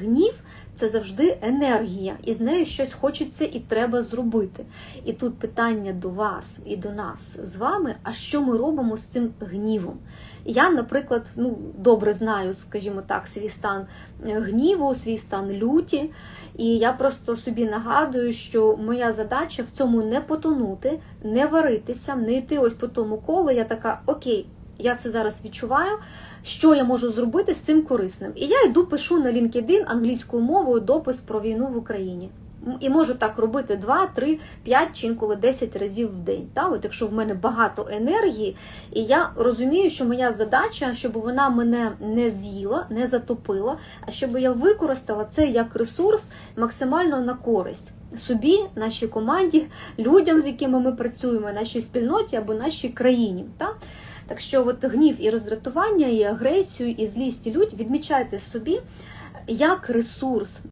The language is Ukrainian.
гнів це завжди енергія, і з нею щось хочеться і треба зробити. І тут питання до вас і до нас з вами: а що ми робимо з цим гнівом? Я, наприклад, ну добре знаю, скажімо так, свій стан е, гніву, свій стан люті. І я просто собі нагадую, що моя задача в цьому не потонути, не варитися, не йти ось по тому колу. Я така, окей, я це зараз відчуваю. Що я можу зробити з цим корисним? І я йду пишу на LinkedIn англійською мовою допис про війну в Україні. І можу так робити 2, 3, 5 чи інколи 10 разів в день. Та? От якщо в мене багато енергії, і я розумію, що моя задача, щоб вона мене не з'їла, не затопила, а щоб я використала це як ресурс максимально на користь собі, нашій команді, людям, з якими ми працюємо, нашій спільноті або нашій країні. Та? Так що от гнів і роздратування, і агресію, і злість і лють відмічайте собі як ресурс,